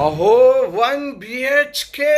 अहो one B H K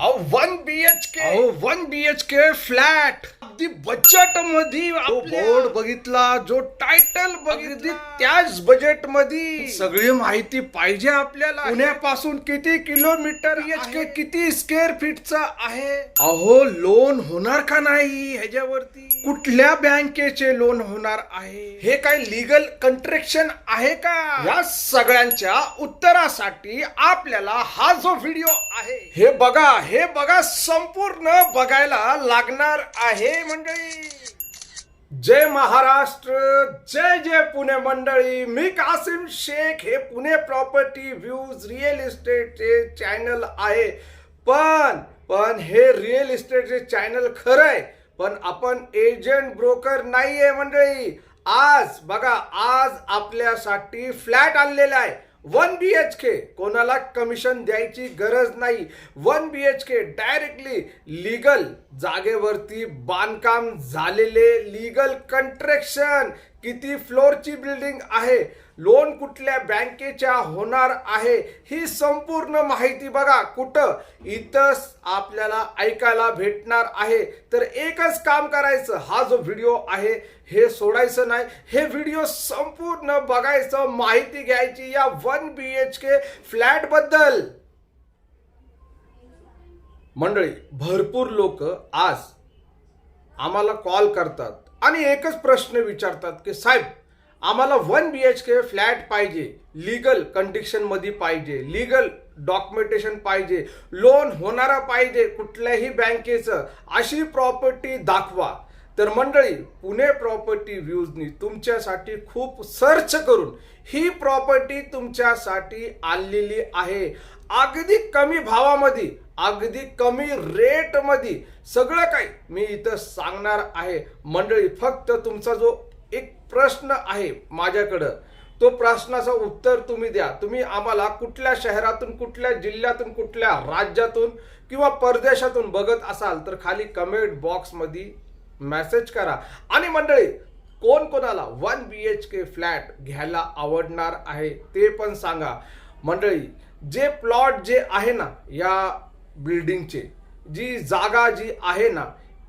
अहो one B H K अहो one B H K flat अगदी बजेटमध्ये जो बोर्ड बघितला जो टायटल बघितली त्याच बजेटमध्ये सगळी माहिती पाहिजे आपल्याला. पुण्यापासून किती किलोमीटर एच के किती स्क्वेअर फीटचा आहे? अहो लोन होणार का नाही ह्याच्यावरती? कुठल्या बँकेचे लोन होणार आहे? हे काय लिगल कंट्रेक्शन आहे का? या सगळ्यांच्या उत्तरासाठी आपल्याला हा जो व्हिडिओ आहे हे बघा हे बघा संपूर्ण बघायला लागणार आहे मंडळी. जय महाराष्ट्र जय जय पुणे मंडळी. मी कासिम शेख हे पुणे प्रॉपर्टी व्ह्यूज रिअल इस्टेटचे चॅनल आहे. पण पण हे रिअल इस्टेटचे चॅनल खरं आहे पण आपण एजंट ब्रोकर नाहीये मंडळी. आज बघा आज आपल्यासाठी फ्लॅट आणलेला आहे. वन बी एच के कोणाला कमिशन द्यायची गरज नाही. One B H K directly legal जागेवरती बांधकाम झालेले लिगल कंट्रॅक्शन किती फ्लोअरची बिल्डिंग आहे? लोन कुठल्या बँकेच्या होणार आहे? ही संपूर्ण माहिती बघा. कुठं? इथंच आपल्याला ऐकायला भेटणार आहे. तर एकच काम करायचं. हा जो व्हिडिओ आहे हे सोडायचं नाही. हे व्हिडिओ संपूर्ण बघायचं माहिती घ्यायची या वन बी एच के फ्लॅटबद्दल मंडळी भरपूर लोक आज आम्हाला कॉल करतात आणि एकच प्रश्न विचारतात की साहेब आम्हाला one B H K flat पाहिजे लिगल कंडिशनमध्ये पाहिजे लिगल डॉक्युमेंटेशन पाहिजे लोन होणारा पाहिजे कुठल्याही बँकेचं अशी प्रॉपर्टी दाखवा. तर मंडळी पुणे प्रॉपर्टी व्ह्यूजनी तुमच्यासाठी खूप सर्च करून ही प्रॉपर्टी तुमच्यासाठी आणलेली आहे. अगदी कमी भावामध्ये अगदी कमी रेटमध्ये सगळं काही मी इथं सांगणार आहे. मंडळी फक्त तुमचा जो एक प्रश्न आहे माझ्याकडं तो प्रश्नाचं उत्तर तुम्ही द्या. तुम्ही आम्हाला कुठल्या शहरातून कुठल्या जिल्ह्यातून कुठल्या राज्यातून किंवा परदेशातून बघत असाल तर खाली कमेंट बॉक्समध्ये मेसेज करा. आणि मंडळी कोण कोणाला one B H K flat घ्यायला आवडणार आहे ते पण सांगा. मंडळी जे प्लॉट जे आहे ना या बिल्डिंगचे जी जागा जी आहे ना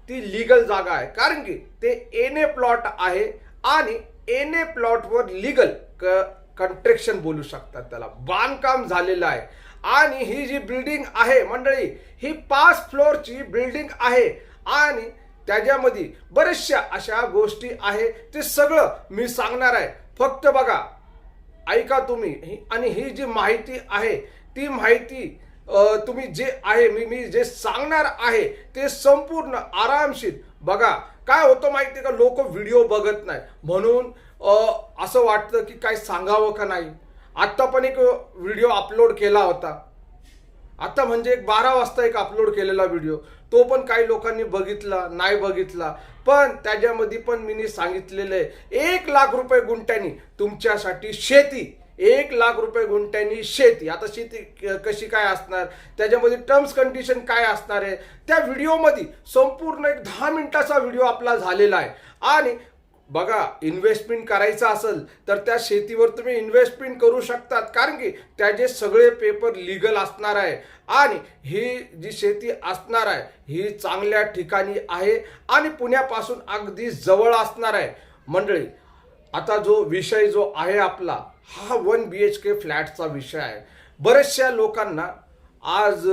ती लिगल जागा आहे. कारण की ते एन ए प्लॉट आहे आणि एन ए प्लॉटवर लिगल क कंस्ट्रक्शन बोलू शकतात त्याला. बांधकाम झालेलं आहे. आणि ही जी बिल्डिंग आहे मंडळी ही पाच फ्लोअरची बिल्डिंग आहे. आणि त्याच्यामध्ये बऱ्याचशा अशा गोष्टी आहे ते सगळं मी सांगणार आहे. फक्त बघा ऐका तुम्ही आणि ही जी माहिती आहे ती माहिती तुम्ही जे आहे मी मी जे सांगणार आहे ते संपूर्ण आरामशीर. बघा काय होतं माहिती का? लोक व्हिडिओ बघत नाही. म्हणून असं वाटतं की काय सांगावं का नाही? आत्ता पण एक व्हिडिओ अपलोड केला होता. आता म्हणजे एक बारा वाजता एक अपलोड केलेला व्हिडिओ तो पण काही लोकांनी बघितला नाही बघितला. पण त्याच्यामध्ये पण मी सांगितलेलं आहे एक लाख रुपये गुंठ्यानी तुमच्यासाठी शेती. एक लाख रुपये गुंठ्यानी शेती. आता शेती कशी काय असणार? त्याच्यामध्ये टर्म्स कंडिशन काय असणार आहे? त्या व्हिडिओमध्ये संपूर्ण एक दहा मिनिटाचा व्हिडिओ आपला झालेला आहे. आणि बघा इन्व्हेस्टमेंट करायचं असेल तर त्या शेतीवर तुम्ही इन्व्हेस्टमेंट करू शकतात. कारण की त्याचे सगळे पेपर लिगल असणार आहे आणि ही जी शेती असणार आहे ही चांगल्या ठिकाणी आहे आणि पुण्यापासून अगदी जवळ असणार आहे. मंडळी आता जो विषय जो आहे आपला हा वन बी एच के फ्लॅटचा विषय आहे. बऱ्याचशा लोकांना आज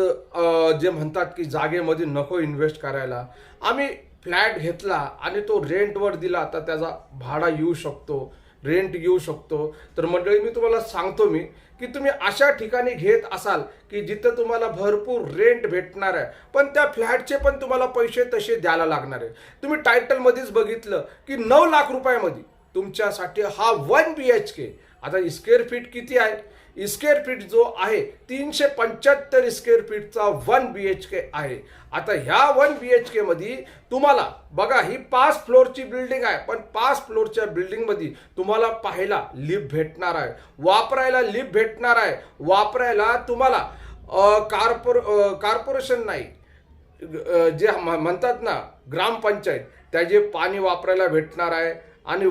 जे म्हणतात की जागेमध्ये नको इन्व्हेस्ट करायला. आम्ही फ्लॅट घेतला आणि तो रेंटवर दिला तर त्याचा भाडा येऊ शकतो रेंट येऊ शकतो. तर मंडळी मी तुम्हाला सांगतो मी की तुम्ही अशा ठिकाणी घेत असाल की जिथं तुम्हाला भरपूर रेंट भेटणार आहे पण त्या फ्लॅटचे पण तुम्हाला पैसे तसे द्यायला लागणार आहे. तुम्ही टायटलमध्येच बघितलं की नऊ लाख रुपयामध्ये तुमच्यासाठी हा वन बी एच के आता स्क्वेअर फीट किती आहे? स्क्वेअर फीट जो आहे तीनशे पंच्याहत्तर स्क्वेअर फीटचा वन बी एच के आहे. आता ह्या वन बी एच केमध्ये तुम्हाला बघा ही पाच फ्लोअरची बिल्डिंग आहे पण पाच फ्लोअरच्या बिल्डिंगमध्ये तुम्हाला पाहायला लिफ्ट भेटणार आहे. वापरायला लिफ्ट भेटणार आहे. वापरायला तुम्हाला कार्पोर कार्पोरेशन नाही जे म्हणतात ना ग्रामपंचायत त्याचे पाणी वापरायला भेटणार आहे. आणि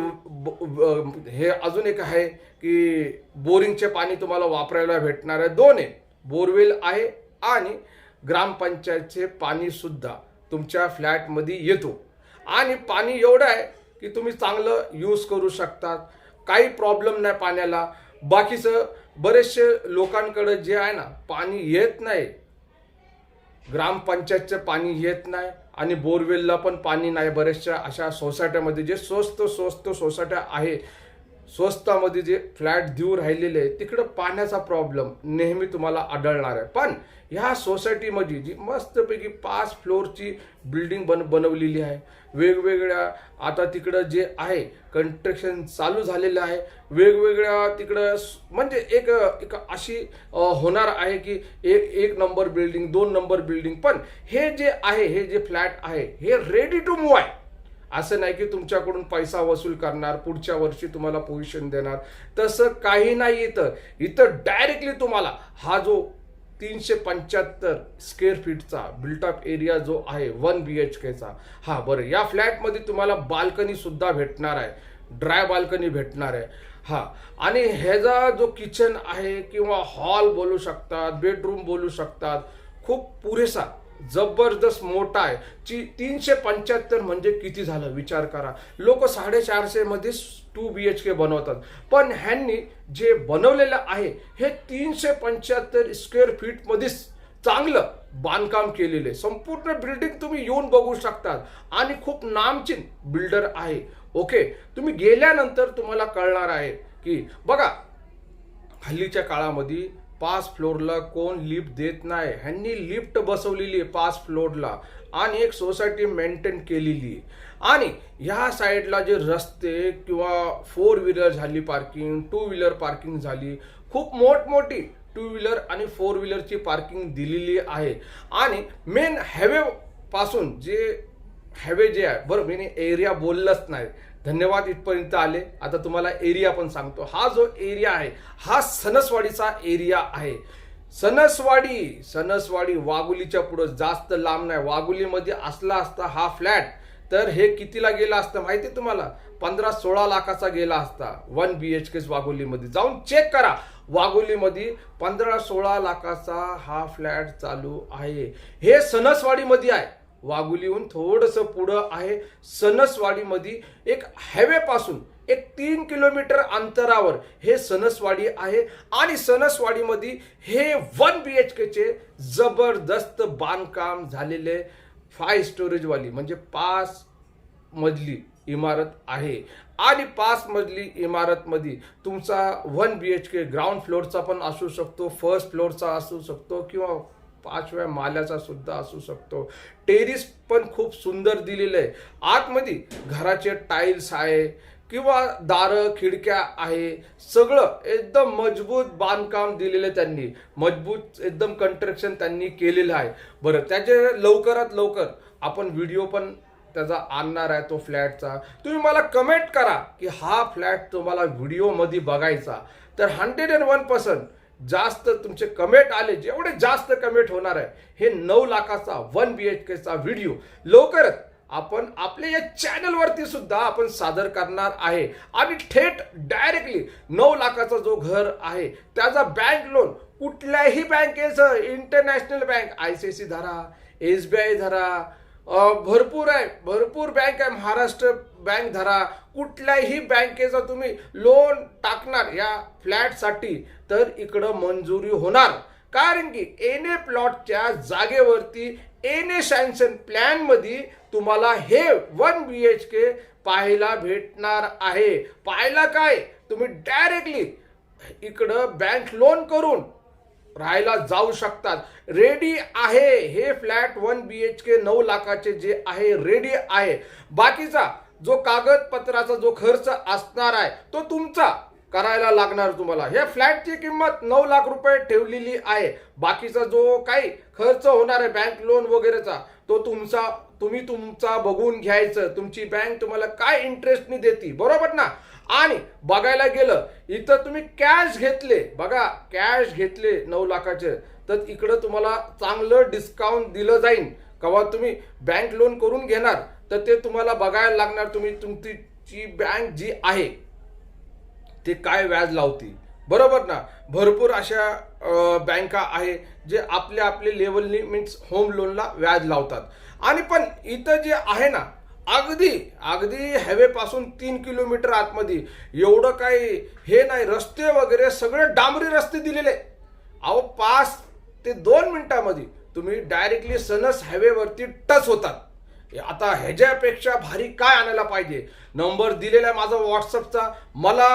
हे अजून एक आहे की बोरिंगचे पाणी तुम्हाला वापरायला भेटणार आहे. दोन आहे बोरवेल आहे आणि ग्रामपंचायतचे पाणी सुद्धा तुमच्या फ्लॅटमध्ये येतो. आणि पाणी एवढं आहे की तुम्ही चांगलं यूज करू शकतात. काही प्रॉब्लेम नाही पाण्याला. बाकीचं बरेचसे लोकांकडे जे आहे ना पाणी येत नाही. ग्रामपंचायतचं पाणी येत नाही आणि बोरवेलला पण पाणी नाही. बऱ्याचशा अशा सोसायट्यामध्ये जे स्वस्त स्वस्त सोसायट्या आहे स्वस्तामध्ये जे फ्लॅट देऊ राहिलेले आहे तिकडं पाण्याचा प्रॉब्लेम नेहमी तुम्हाला आढळणार आहे. पण ह्या सोसायटीमध्ये जी मस्तपैकी पाच फ्लोअरची बिल्डिंग बन बनवलेली आहे. वेगवेगळ्या आता तिकडं जे आहे कन्स्ट्रक्शन चालू झालेलं आहे. वेगवेगळ्या तिकडं म्हणजे एक एक अशी होणार आहे की एक एक नंबर बिल्डिंग दोन नंबर बिल्डिंग. पण हे जे आहे हे जे फ्लॅट आहे हे रेडी टू मूव आहे. असं नाही की तुमच्याकडून पैसा वसूल करणार पुढच्या वर्षी तुम्हाला पोझिशन देणार. तसं काही नाही इथं. इथं डायरेक्टली तुम्हाला हा जो तीनशे पंच्याहत्तर स्क्वेअर फीटचा बिल्टअप एरिया जो आहे वन बी एच केचा हा बरं या फ्लॅटमध्ये तुम्हाला बाल्कनीसुद्धा भेटणार आहे. ड्राय बाल्कनी भेटणार आहे. हा. आणि ह्याचा जो किचन आहे किंवा हॉल बोलू शकतात बेडरूम बोलू शकतात खूप पुरेसा जबरदस्त मोठा आहे. ची तीनशे पंच्याहत्तर म्हणजे किती झालं? विचार करा. लोक साडेचारशेमध्ये टू बी एच के बनवतात. पण ह्यांनी जे बनवलेलं आहे हे तीनशे पंच्याहत्तर स्क्वेअर फीटमध्येच चांगलं बांधकाम केलेलं आहे. संपूर्ण बिल्डिंग तुम्ही येऊन बघू शकतात. आणि खूप नामचीन बिल्डर आहे. ओके तुम्ही गेल्यानंतर तुम्हाला कळणार आहे की बघा हल्लीच्या काळामध्ये पाच फ्लोअरला कोण लिफ्ट देत नाही. ह्यांनी लिफ्ट बसवलेली आहे पाच फ्लोअरला आणि एक सोसायटी मेंटेन केलेली आणि ह्या साईडला जे रस्ते किंवा फोर व्हीलर झाली पार्किंग टू व्हीलर पार्किंग झाली खूप मोठमोठी टू व्हीलर आणि फोर व्हीलरची पार्किंग दिलेली आहे. आणि मेन हायवे पासून जे हायवे जे आहे बरं मी एरिया बोललंच नाही. धन्यवाद इथपर्यंत आले. आता तुम्हाला एरिया पण सांगतो. हा जो एरिया आहे हा सणसवाडीचा एरिया आहे. सणसवाडी सणसवाडी वाघुलीच्या पुढं जास्त लांब नाही. वाघुलीमध्ये असला असता हा फ्लॅट तर हे कितीला गेला असतं माहिती आहे तुम्हाला? पंधरा सोळा लाखाचा गेला असता. वन बी एच के वाघोलीमध्ये. जाऊन चेक करा. वाघोलीमध्ये पंधरा सोळा लाखाचा हा फ्लॅट चालू आहे. हे सणसवाडीमध्ये आहे. वाघुलीहून थोडंसं पुढं आहे सणसवाडीमध्ये एक हायवेपासून एक तीन किलोमीटर अंतरावर हे सणसवाडी आहे. आणि सणसवाडीमध्ये हे वन बी एच केचे जबरदस्त बांधकाम झालेले फाय स्टोरेजवाली म्हणजे पाच मजली इमारत आहे. आणि पाच मजली इमारतमध्ये तुमचा one B H K ground फ्लोअरचा पण असू शकतो फर्स्ट फ्लोअरचा असू शकतो किंवा पाचव्या माल्याचा सुद्धा असू शकतो. टेरिस पण खूप सुंदर दिलेलं आहे. आतमध्ये घराचे टाईल्स आहे किंवा दारं खिडक्या आहे. सगळं एकदम मजबूत बांधकाम दिलेलं त्यांनी. मजबूत एकदम कंस्ट्रक्शन त्यांनी केलेलं आहे. बरं त्याचे लवकरात लवकर आपण व्हिडिओ पण त्याचा आणणार आहे तो फ्लॅटचा. तुम्ही मला कमेंट करा की हा फ्लॅट तुम्हाला व्हिडिओमध्ये बघायचा. तर हंड्रेड अँड वन पर्सेंट जास्त तुमचे कमेंट आले जेवढे जास्त कमेंट होणार आहे हे नऊ लाखाचा वन बी एच केचा व्हिडिओ लवकरच आपण आपल्या या चॅनलवरती सुद्धा आपण सादर करणार आहे. आणि थेट डायरेक्टली नऊ लाखाचा जो घर आहे त्याचा बँक लोन कुठल्याही बँकेचं international bank I C C धरा एस बी आय धरा भरपूर आहे भरपूर बँक आहे महाराष्ट्र बँक धरा. कुठल्याही बँकेचा तुम्ही लोन टाकणार या फ्लॅटसाठी तर इकडं मंजुरी होणार. कारण की एन ए प्लॉटच्या जागेवरती एन ए सॅन्शन प्लॅनमध्ये तुम्हाला हे वन बी एच के पाहायला भेटणार आहे. पाहायला काय? तुम्ही डायरेक्टली इकडं बँक लोन करून राहायला जाऊ शकतात. रेडी आहे हे flat one B H K नऊ लाखाचे जे आहे रेडी आहे. बाकीचा जो कागदपत्राचा जो खर्च असणार आहे तो तुमचा करायला लागणार तुम्हाला. हे फ्लॅटची किंमत नऊ लाख रुपये ठेवलेली आहे. बाकीचा जो काही खर्च होणार आहे बँक लोन वगैरेचा तो तुमचा तुम्ही तुमचा बघून घ्यायचं. तुमची बँक तुम्हाला काय इंटरेस्टनी देते बरोबर ना? आणि बघायला गेलं इथं तुम्ही कॅश घेतले. बघा कॅश घेतले नऊ लाखाचे तर इकडं तुम्हाला चांगलं डिस्काउंट दिलं जाईल. कवा तुम्ही बँक लोन करून घेणार तर ते तुम्हाला बघायला लागणार तुम्ही तुमची बँक जी आहे ते काय व्याज लावते बरोबर ना? भरपूर अशा बँका आहे जे आपल्या आपले लेवलनी मीन्स होम लोनला व्याज लावतात. आणि पण इथं जे आहे ना अगदी अगदी हायवेपासून तीन किलोमीटर आतमध्ये एवढं काही हे नाही रस्ते वगैरे सगळे डांबरी रस्ते दिलेले. अहो पाच ते दोन मिनिटामध्ये तुम्ही डायरेक्टली सनस हायवेवरती टच होतात. आता ह्याच्यापेक्षा भारी काय आणायला पाहिजे? नंबर दिलेला आहे माझा व्हॉट्सअपचा मला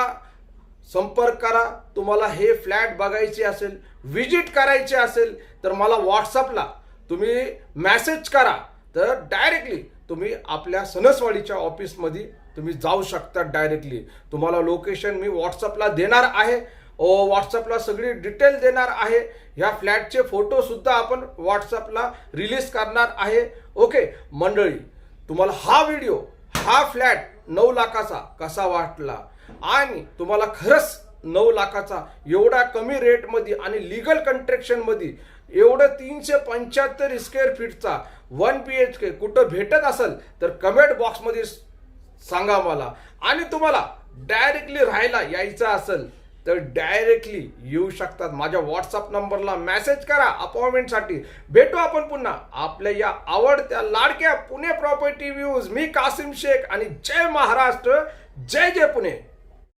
संपर्क करा. तुम्हाला हे फ्लॅट बघायचे असेल विजिट करायचे असेल तर मला व्हॉट्सअपला तुम्ही मॅसेज करा. तर डायरेक्टली तुम्ही आपल्या सणसवाडीच्या ऑफिसमध्ये तुम्ही जाऊ शकता डायरेक्टली तुम्हाला लोकेशन मी व्हॉट्सअपला देणार आहे. व्हॉट्सअपला सगळी डिटेल देणार आहे. ह्या फ्लॅटचे फोटोसुद्धा आपण व्हॉट्सअपला रिलीज करणार आहे. ओके मंडळी तुम्हाला हा व्हिडिओ हा फ्लॅट नऊ लाखाचा कसा वाटला? आणि तुम्हाला खरंच नऊ लाखाचा एवढा कमी रेटमध्ये आणि लिगल कंट्रॅक्शनमध्ये एवढं तीनशे पंच्याहत्तर स्क्वेअर फीटचा वन बी एच के कुठं भेटत असेल तर कमेंट बॉक्समध्ये सांगा मला. आणि तुम्हाला डायरेक्टली राहायला यायचं असेल तर डायरेक्टली येऊ शकतात. माझ्या व्हॉट्सअप नंबरला मेसेज करा अपॉइंटमेंटसाठी भेटू आपण पुन्हा. आपल्या या आवडत्या लाडक्या पुणे प्रॉपर्टी व्ह्यूज मी कासिम शेख आणि जय महाराष्ट्र जय जय पुणे.